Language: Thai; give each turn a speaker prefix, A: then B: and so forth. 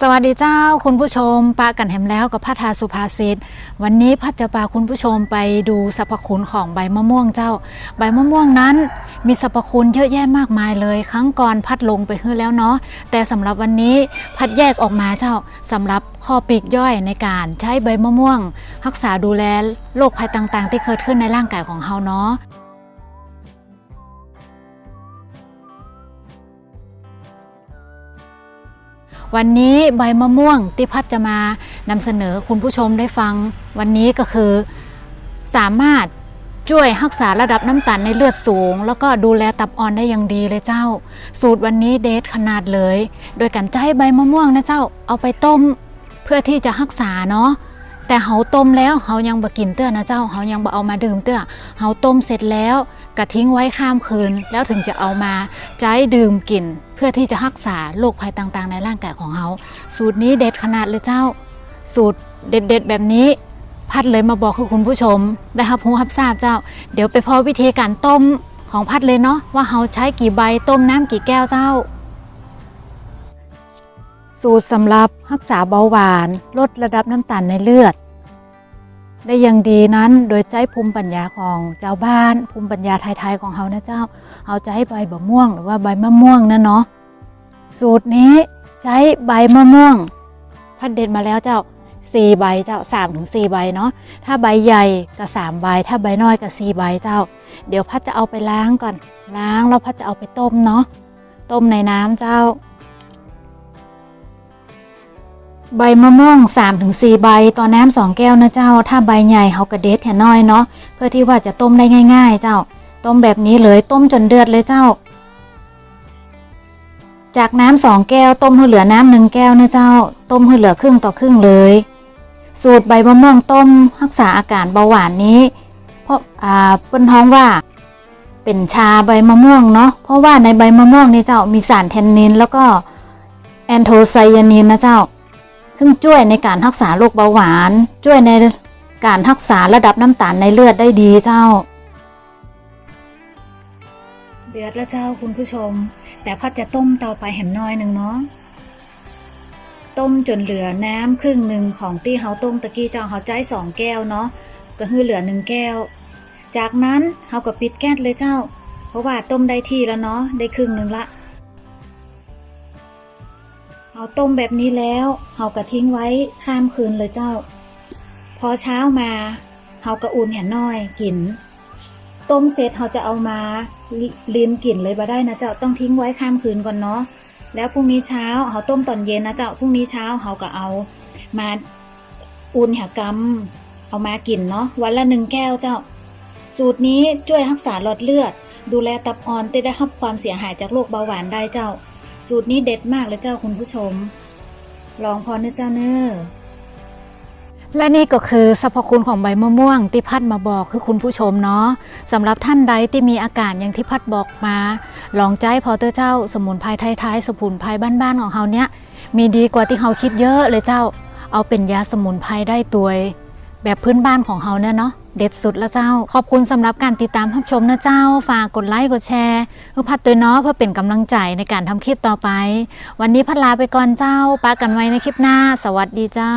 A: สวัสดีเจ้าคุณผู้ชมปากันแหมแล้วกับพัทาสุภาษิตวันนี้พัดจะพาคุณผู้ชมไปดูสรรพคุณของใบมะม่วงเจ้า ใบมะม่วงนั้น มีสรรพคุณเยอะแยะมากมายเลย ครั้งก่อนพัดลงไปเฮื้อแล้วเนาะแต่สำหรับวันนี้พัดแยกออกมาเจ้าสำหรับข้อปีกย่อยในการใช้ใบมะม่วง รักษาดูแลโรคภัยต่างๆ ที่เกิดขึ้นในร่างกายของเฮาเนาะ วันนี้ใบมะม่วงที่พัดจะมานำเสนอคุณผู้ชมได้ฟัง วันนี้ก็คือสามารถช่วยรักษาระดับน้ำตาลในเลือดสูง แล้วก็ดูแลตับอ่อนได้อย่างดีเลยเจ้า สูตรวันนี้เดทขนาดเลย โดยการจะให้ใบมะม่วงนะเจ้าเอาไปต้มเพื่อที่จะรักษาเนาะแต่เฮาต้มแล้วเฮายังบ่กินเตื้อนะเจ้าเฮายังบ่เอามาดื่มเตื้อเฮาต้มเสร็จแล้ว ก็ทิ้งไว้ข้ามคืน แล้วถึงจะเอามาใช้ดื่มกิน เพื่อที่จะรักษาโรคภัยต่างๆ ในร่างกายของเฮาสูตรนี้เด็ดขนาดเลยเจ้า สูตรเด็ดๆ แบบนี้พัดเลยมาบอกคือคุณผู้ชม ได้รับรู้รับทราบเจ้า เดี๋ยวไปพอวิธีการต้มของพัดเลยเนาะว่าเฮาใช้กี่ใบต้มน้ำกี่แก้วเจ้า สูตรสำหรับรักษาเบาหวาน ลดระดับน้ำตาลในเลือด ได้อย่างดีนั้นโดยใช้ภูมิปัญญาของเจ้าบ้าน ภูมิปัญญาไทยๆของเฮานะเจ้าเฮาจะให้ใบมะม่วงหรือว่าใบมะม่วงนะเนาะสูตรนี้ใช้ใบมะม่วง พัดเด็ดมาแล้วเจ้าสี่ใบเจ้าสามถึงสี่ใบเนาะถ้าใบใหญ่ก็สามใบ ถ้าใบน้อยก็สี่ใบเจ้า เดี๋ยวพัดจะเอาไปล้างก่อน ล้างแล้วพัดจะเอาไปต้มเนาะต้มในน้ำเจ้า ใบมะม่วง3-4ถึงใบต่อน้ำสองแก้วนะเจ้า ถ้าใบใหญ่เฮากระเด็ดแห่น้อยเนาะเพื่อที่ว่าจะต้มได้ง่าย ๆ เจ้า ต้มแบบนี้เลยต้มจนเดือดเลยเจ้า จากน้ำสองแก้วต้มให้เหลือน้ำหนึ่งแก้วนะเจ้า ต้มให้เหลือครึ่งต่อครึ่งเลย สูตรใบมะม่วงต้มรักษาอาการเบาหวานนี้ เพราะอ่าเปิ้นท้องว่า เป็นชาใบมะม่วงเนาะเพราะว่าในใบมะม่วงนี่เจ้ามีสารแทนนินแล้วก็แอนโทไซยานินนะเจ้า ซึ่งช่วยในการรักษาโรคเบาหวาน ช่วยในการรักษาระดับน้ำตาลในเลือดได้ดีเจ้า เดือดแล้วเจ้าคุณผู้ชม แต่พัดจะต้มต่อไปแหมน้อยหนึ่งเนาะต้มจนเหลือน้ำครึ่งหนึ่งของที่เฮาต้มตะกี้เจ้าเฮาใจสองแก้วเนาะก็คือเหลือหนึ่งแก้ว จากนั้นเฮาก็ปิดแก๊สเลยเจ้า เพราะว่าต้มได้ที่แล้วเนาะได้ครึ่งหนึ่งละ เฮาต้มแบบนี้แล้วเฮาก็ทิ้งไว้ข้ามคืนเลยเจ้า พอเช้ามาเฮาก็อุ่นแห่น้อยกิน ต้มเสร็จเฮาจะเอามาลิลินกลิ่นเลยบ่ได้นะเจ้าต้องทิ้งไว้ข้ามคืนก่อนเนาะแล้วพรุ่งนี้เช้าเฮาต้มตอนเย็นนะเจ้าพรุ่งนี้เช้าเฮาก็เอามาอุ่นหากำเอามากินเนาะวันละหนึ่งแก้วเจ้า สูตรนี้ช่วยรักษาหลอดเลือด ดูแลตับอ่อนที่ได้รับความเสียหายจากโรคเบาหวานได้เจ้า สูตรนี้เด็ดมากเลยเจ้าคุณผู้ชม ลองพอเนะเจ้าเนอและนี่ก็คือสรรพคุณของใบมะม่วงที่พัดมาบอกคือคุณผู้ชมเนาะสำหรับท่านใดที่มีอาการอย่างที่พัดบอกมา ลองใจพอเตอร์เจ้า สมุนไพรไทยๆสมุนไพรบ้านๆของเฮาเนี้ยมีดีกว่าที่เฮาคิดเยอะเลยเจ้า เอาเป็นยาสมุนไพรได้ตัว แบบพื้นบ้านของเฮาเนี่ยเนาะเด็ดสุดละเจ้า ขอบคุณสำหรับการติดตามรับชมนะเจ้า ฝากกดไลค์กดแชร์เพื่อพัดตัวเนาะเพื่อเป็นกำลังใจในการทำคลิปต่อไป วันนี้พัดลาไปก่อนเจ้าปากันไว้ในคลิปหน้า สวัสดีเจ้า